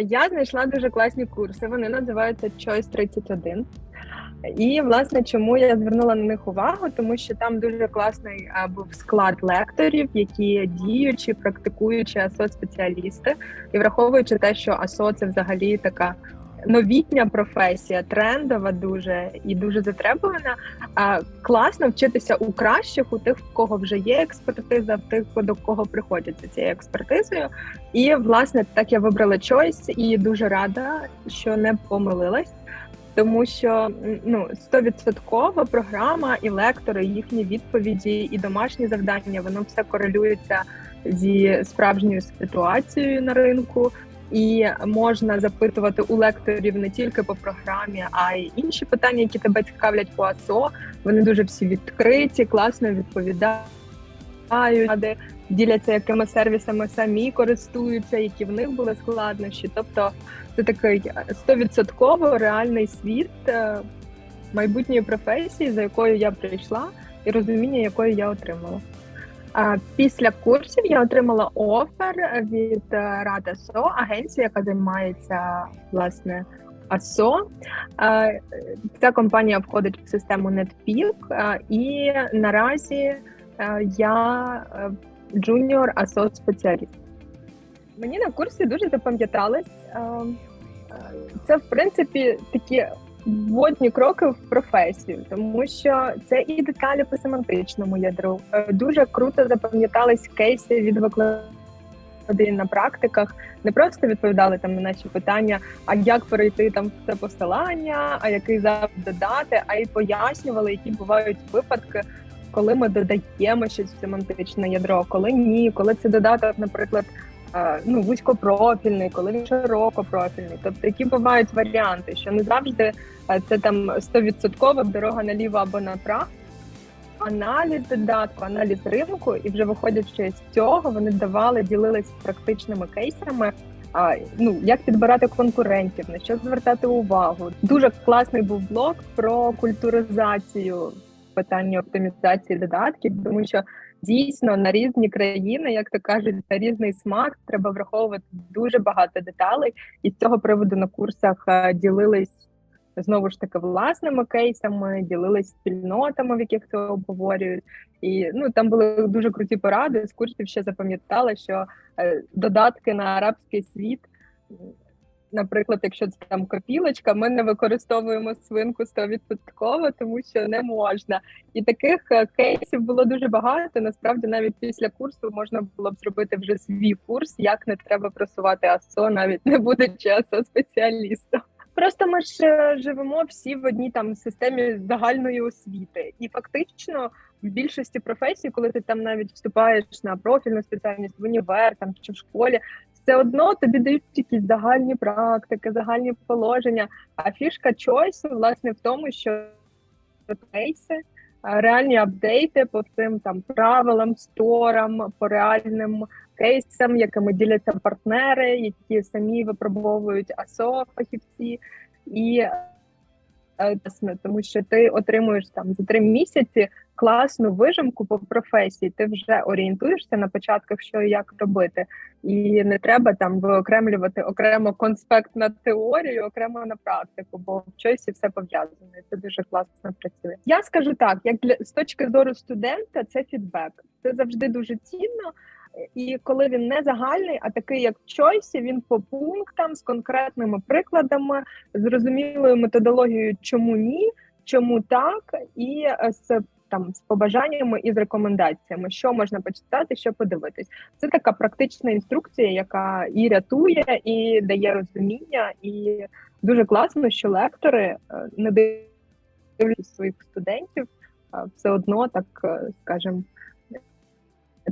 Я знайшла дуже класні курси. Вони називаються Choice 31. І власне чому я звернула на них увагу, тому що там дуже класний був склад лекторів, які діючі, практикуючі АСО спеціалісти, і враховуючи те, що АСО це взагалі така новітня професія, трендова, дуже і дуже затребувана. А класно вчитися у кращих, у тих, в кого вже є експертиза, в тих, до кого приходять за цією експертизою. І власне так я вибрала Choice і дуже рада, що не помилилась. Тому що ну стовідсоткова програма і лектори, їхні відповіді і домашні завдання, воно все корелюється зі справжньою ситуацією на ринку, і можна запитувати у лекторів не тільки по програмі, а й інші питання, які тебе цікавлять по АСО. Вони дуже всі відкриті, класно відповідають, діляться якими сервісами самі користуються, які в них були складнощі. Тобто це такий стовідсотково реальний світ е, майбутньої професії, за якою я прийшла, і розуміння, якої я отримала. Після курсів я отримала офер від е, Рада СО, агенції, яка займається власне АСО. Ця компанія входить в систему NetPeak, і наразі я джуніор АСО спеціаліст. Мені на курсі дуже запам'яталось. Це, в принципі, такі вводні кроки в професію, тому що це і деталі по семантичному ядру. Е, дуже круто запам'ятались кейси від викладачів на практиках. Не просто відповідали там на наші питання, а як перейти там це посилання, а який запит додати, а й пояснювали, які бувають випадки. Коли ми додаємо щось в семантичне ядро, коли ні, коли це додаток, наприклад, ну вузькопрофільний, коли він широкопрофільний. Тобто, які бувають варіанти, що не завжди це там стовідсоткова дорога наліво або направо. Аналіз додатку, аналіз ринку, і вже виходячи з цього, вони давали, ділились практичними кейсами. А ну як підбирати конкурентів, на що звертати увагу. Дуже класний був блог про культуризацію питання оптимізації додатків, тому що дійсно на різні країни, як то кажуть, на різний смак треба враховувати дуже багато деталей, і з цього приводу на курсах е, ділились знову ж таки власними кейсами, ділились спільнотами, в яких це обговорюють. І ну там були дуже круті поради. З курсів ще запам'ятала, що е, додатки на арабський світ наприклад, якщо це там копілочка, ми не використовуємо свинку 100%, тому що не можна. І таких е, кейсів було дуже багато. Насправді, навіть після курсу можна було б зробити вже свій курс, як не треба просувати АСО, навіть не будучи АСО спеціалістом. Просто ми ж е, живемо всі в одній там системі загальної освіти, і фактично в більшості професій, коли ти там навіть вступаєш на профільну спеціальність в універ там чи в школі, все одно тобі дають якісь загальні практики, загальні положення. А фішка чойсу, власне, в тому, що кейси, реальні апдейти по цим там правилам, сторам, по реальним кейсам, якими діляться партнери, які самі випробовують АСО фахівці і Е, тому що ти отримуєш там за три місяці класну вижимку по професії. Ти вже орієнтуєшся на початках, що і як робити, і не треба там виокремлювати окремо конспект на теорію, окремо на практику, бо в чойсі все пов'язане. Це дуже класно працює. Я скажу так: як для з точки зору студента, це фідбек. Це завжди дуже цінно. І коли він не загальний, а такий, як Чойсі, він по пунктам з конкретними прикладами, зрозумілою методологією, чому ні, чому так, і е, з там з побажаннями і з рекомендаціями, що можна почитати, що подивитись. Це така практична інструкція, яка і рятує, і дає розуміння, і дуже класно, що лектори е, не дивлячись своїх студентів, все одно так е, скажем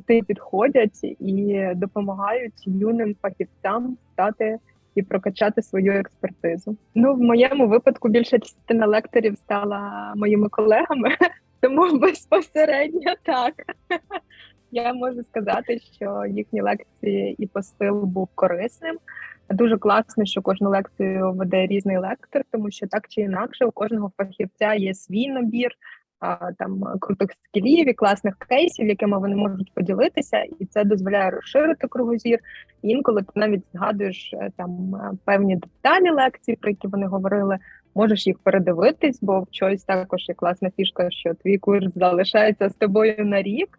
ти підходять і допомагають юним фахівцям стати і прокачати свою експертизу. Ну в моєму випадку більша частина лекторів стала моїми колегами, тому безпосередньо так. Я можу сказати, що їхні лекції і посил був корисним. Дуже класно, що кожну лекцію веде різний лектор, тому що так чи інакше у кожного фахівця є свій набір там крутих скілів і класних кейсів, якими вони можуть поділитися, і це дозволяє розширити кругозір. І інколи ти навіть згадуєш е, там е, певні деталі лекцій, про які вони говорили. Можеш їх передивитись, бо в чогось також є класна фішка, що твій курс залишається з тобою на рік.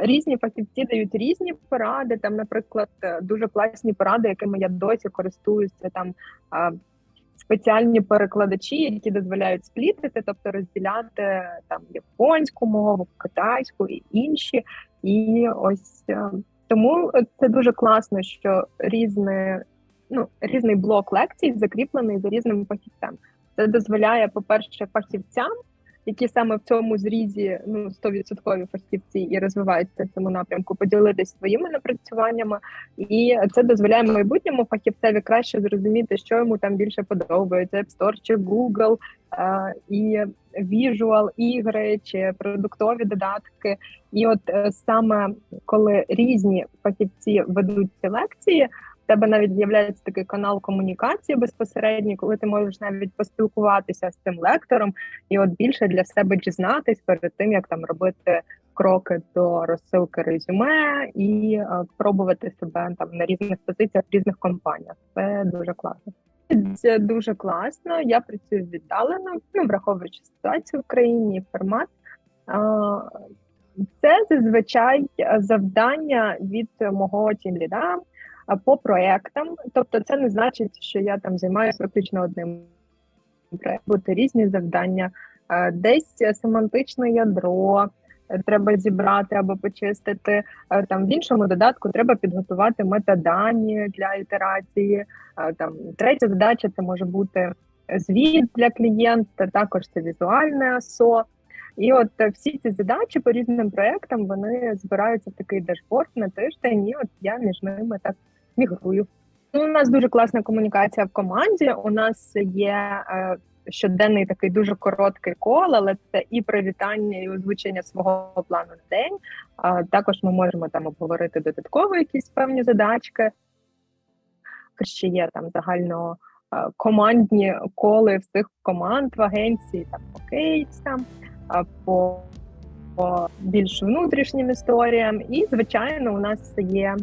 Різні фахівці дають різні поради. Там, наприклад, е, дуже класні поради, якими я досі користуюся там спеціальні перекладачі, які дозволяють сплітити, тобто розділяти там японську мову, китайську і інші. І ось е, тому це дуже класно, що різне, ну різний блок лекцій закріплений за різним фахівцем. Це дозволяє, по перше, фахівцям які саме в цьому зрізі ну 100% фахівці і розвиваються в цьому напрямку, поділитися своїми напрацюваннями, і це дозволяє майбутньому фахівцеві краще зрозуміти, що йому там більше подобається: App Store чи Google, е, і віжуал, ігри чи продуктові додатки. І от е, саме коли різні фахівці ведуть ці лекції тебе навіть з'являється такий канал комунікації безпосередньо, коли ти можеш навіть поспілкуватися з цим лектором і от більше для себе дізнатись перед тим, як там робити кроки до розсилки резюме і е, пробувати себе там на різних позиціях в різних компаніях. Це дуже класно. Це дуже класно. Я працюю віддалено, ну враховуючи ситуацію в країні, формат. Це зазвичай завдання від мого тімліда по проектам. Тобто, це не значить, що я там займаюся виключно одним проектом. бути різні завдання, десь семантичне ядро. Е, треба зібрати або почистити там в іншому додатку. Треба підготувати метадані для ітерації. Там третя задача це може бути звіт для клієнта. Також це візуальне АСО. І от всі ці задачі по різним проектам вони збираються в такий дашборд на тиждень. І от я між ними так мігрую. Ну, у нас дуже класна комунікація в команді. У нас є е, щоденний такий дуже короткий кол, але це і привітання, і озвучення свого плану на день. А також ми можемо там обговорити додатково якісь певні задачки. Ще є там загально е, командні коли всіх команд в агенції там по кейсам, по, по більш внутрішнім історіям. І звичайно, у нас є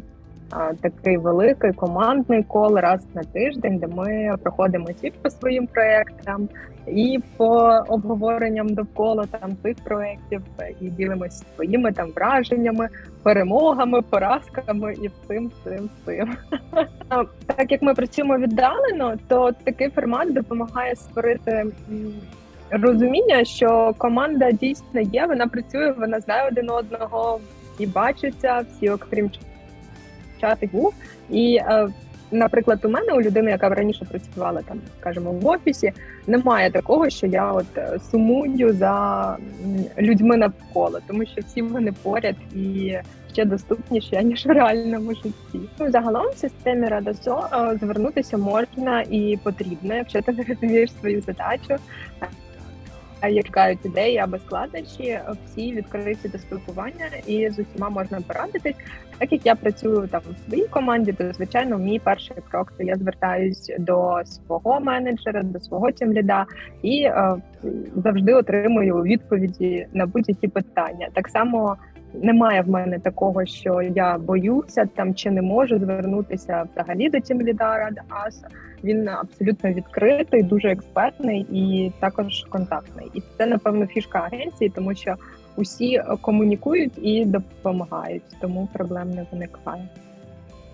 такий великий командний кол раз на тиждень, де ми проходимо і по своїм проектам, і по обговоренням довкола там тих проєктів, і ділимося своїми там враженнями, перемогами, поразками і всім цим цим. Так як ми працюємо віддалено, то такий формат допомагає створити. Розуміння, що команда дійсно є, вона працює, вона знає один одного і бачиться всі, окрім чатик був. І, е, наприклад, у мене у людини, яка раніше працювала там, скажімо, в офісі, немає такого, що я от е, сумую за людьми навколо, тому що всі вони поряд і ще доступніші ніж в реальному житті. Ну, загалом в системі Радасо е, звернутися можна і потрібно, якщо ти не розумієш свою задачу чекають ідеї або складнощі, всі відкриті до спілкування і з усіма можна порадитись. Так як я працюю там в своїй команді, то звичайно, мій перший крок це я звертаюсь до свого менеджера, до свого тімліда і е, завжди отримую відповіді на будь-які питання. Так само. Немає в мене такого, що я боюся там чи не можу звернутися взагалі до тімліда Рада Аса. Він абсолютно відкритий, дуже експертний і також контактний. І це напевно фішка агенції, тому що усі комунікують і допомагають, тому проблем не виникає.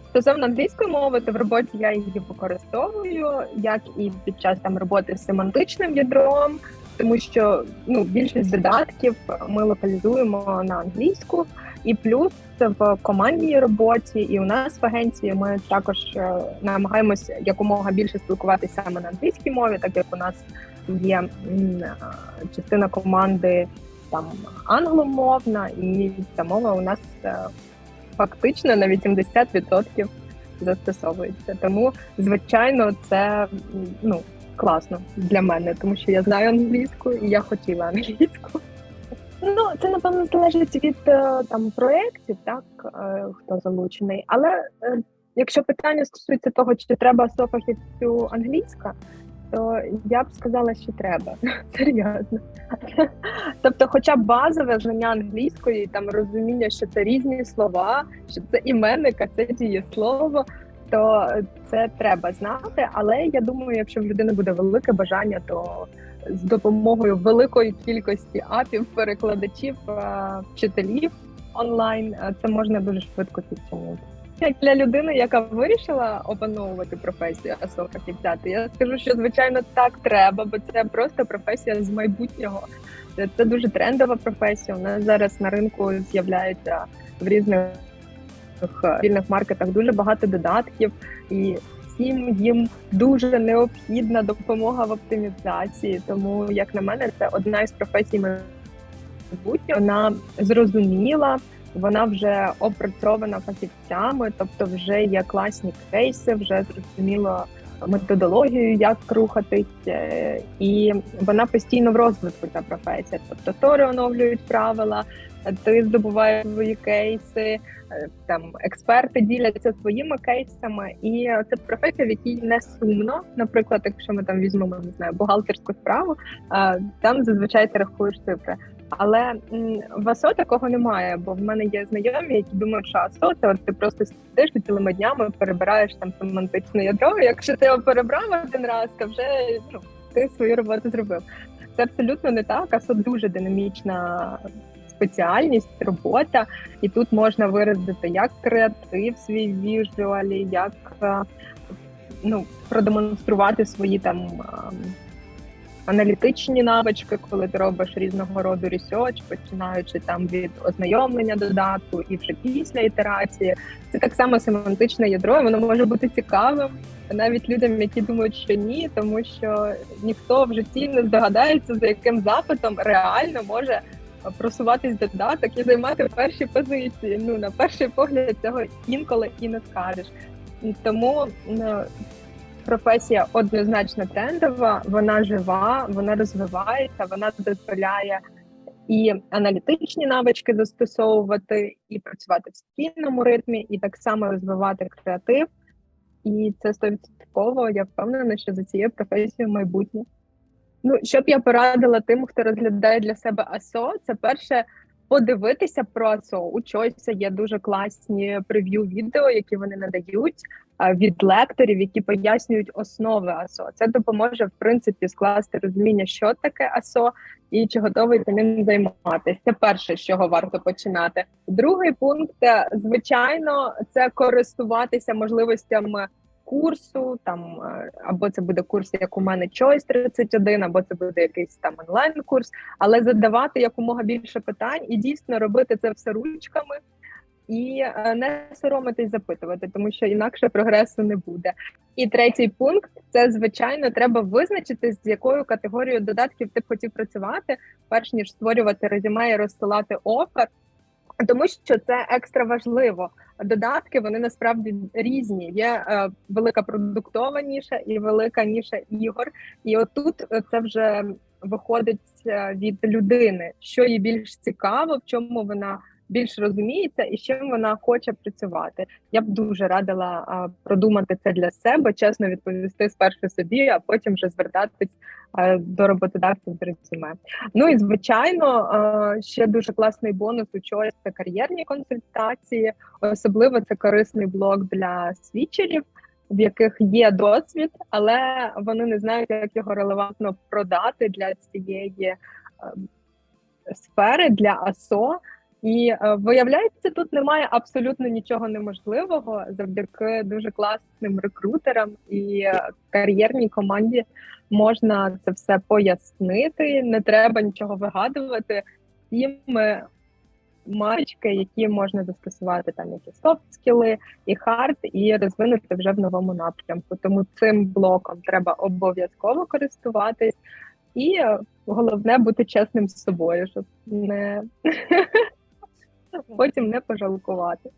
Стосовно англійської мови, то в роботі я її використовую, як і під час там роботи з семантичним ядром, тому що ну більшість додатків ми локалізуємо на англійську, і плюс в командній роботі, і у нас в агенції ми також е, намагаємося якомога більше спілкуватися саме на англійській мові, так як у нас є е, частина команди там англомовна, і ця мова у нас е, фактично на 80% застосовується. Тому, звичайно, це ну класно для мене, тому що я знаю англійську і я хотіла англійську. Ну, це напевно залежить від е, там проєктів, так е, хто залучений. Але е, якщо питання стосується того, чи треба софахівцю англійська, то я б сказала, що треба. Серйозно. Тобто, хоча б базове знання англійської, там розуміння, що це різні слова, що це іменник, а це дієслово, то це треба знати. Але я думаю, якщо в людини буде велике бажання, то з допомогою великої кількості апів, перекладачів, е, вчителів онлайн, е, це можна дуже швидко підтягнути. Як для людини, яка вирішила опановувати професію асофахівця, я скажу, що звичайно так треба, бо це просто професія з майбутнього. Це дуже трендова професія. У нас зараз на ринку з'являється в різних е, вільних маркетах дуже багато додатків, і всім їм дуже необхідна допомога в оптимізації. Тому, як на мене, це одна із професій майбутнього. Вона зрозуміла. Вона вже опрацьована фахівцями, тобто вже є класні кейси, вже зрозуміло методологію, як рухатись, е, і вона постійно в розвитку ця професія. Тобто тори оновлюють правила, ти здобуваєш свої кейси, е, там експерти діляться своїми кейсами, і це професія, в якій не сумно. Наприклад, якщо ми там візьмемо не знаю бухгалтерську справу, там зазвичай ти рахуєш цифри. Але в АСО такого немає, бо в мене є знайомі, які думають, що АСО це ти просто сидиш цілими днями перебираєш там семантичне ядро. Якщо ти його перебрав один раз, то вже ну, ти свою роботу зробив. Це абсолютно не так. АСО дуже динамічна спеціальність, робота, і тут можна виразити як креатив свій віжуалі, як е, ну продемонструвати свої там аналітичні навички, коли ти робиш різного роду ресерч, починаючи там від ознайомлення додатку і вже після ітерації. Це так само семантичне ядро, воно може бути цікавим навіть людям, які думають, що ні, тому що ніхто в житті не здогадається, за яким запитом реально може просуватись додаток і займати перші позиції. Ну на перший погляд цього інколи і не скажеш. Тому ну, професія однозначно трендова, вона жива, вона розвивається, вона дозволяє і аналітичні навички застосовувати, і працювати в спільному ритмі, і так само розвивати креатив. І це стовідсотково. Я впевнена, що за цією професією майбутнє. Ну, що я порадила тим, хто розглядає для себе АСО, це перше подивитися про АСО. У Чойса є дуже класні прев'ю відео, які вони надають від лекторів, які пояснюють основи АСО. Це допоможе в принципі скласти розуміння, що таке АСО і чи готовий ти ним займатися. Це перше, з чого варто починати. Другий пункт, звичайно, це користуватися можливостями курсу, там е, або це буде курс, як у мене Choice 31, або це буде якийсь там онлайн-курс, але задавати якомога більше питань і дійсно робити це все ручками. І е, не соромитись запитувати, тому що інакше прогресу не буде. І третій пункт це звичайно треба визначити, з якою категорією додатків ти б хотів працювати, перш ніж створювати резюме і розсилати офер. Тому що це екстра важливо. Додатки вони насправді різні. Є е, велика продуктова ніша і велика ніша ігор. І отут це вже виходить е, від людини, що їй більш цікаво, в чому вона більш розуміється і з чим вона хоче працювати. Я б дуже радила а, продумати це для себе, чесно відповісти спершу собі, а потім вже звертатись а, до роботодавців з резюме. Ну і звичайно, а, ще дуже класний бонус у чогось це кар'єрні консультації, особливо це корисний блок для свідчерів. В яких є досвід, але вони не знають, як його релевантно продати для цієї сфери для АСО. І е, виявляється, тут немає абсолютно нічого неможливого завдяки дуже класним рекрутерам і е, кар'єрній команді можна це все пояснити. Не треба нічого вигадувати. Їм мачки, які можна застосувати там які софт скіли і хард, і розвинути вже в новому напрямку. Тому цим блоком треба обов'язково користуватись, і е, головне бути чесним з собою, щоб не потім не пожалкувати.